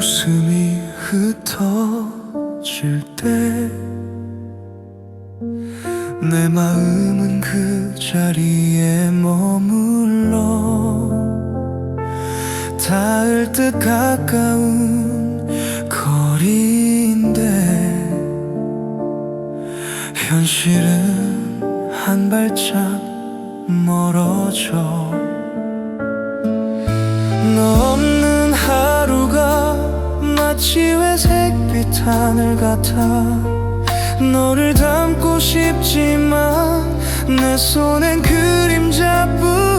웃음이 흩어질 때 내 마음은 그 자리에 머물러 닿을 듯 가까운 거리인데 현실은 한 발짝 멀어져 하늘 같아 너를 담고 싶지만 내 손엔 그림자뿐.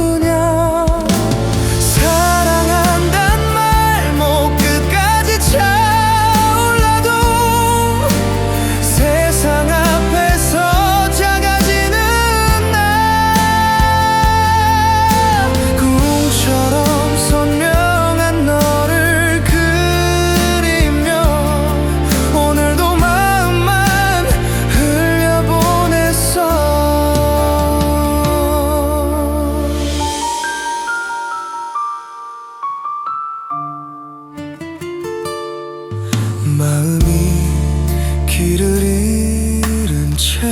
마음이 길을 잃은 채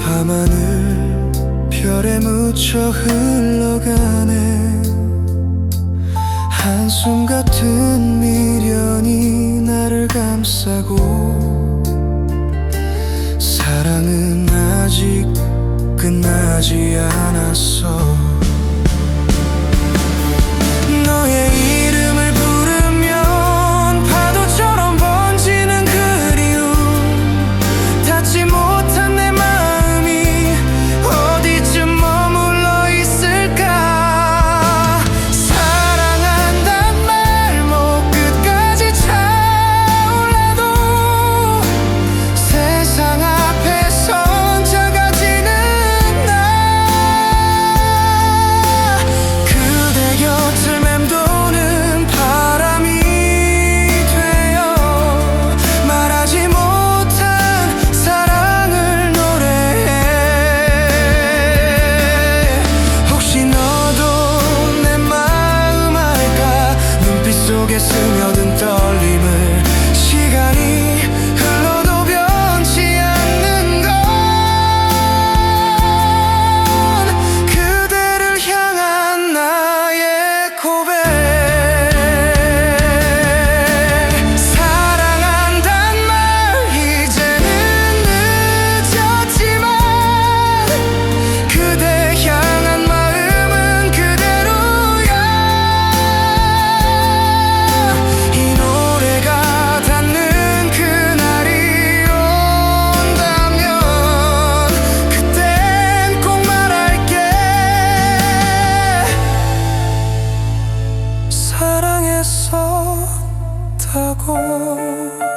밤하늘 별에 묻혀 흘러가네. 한숨 같은 미련이 나를 감싸고 사랑은 아직 끝나지 않았어. 하고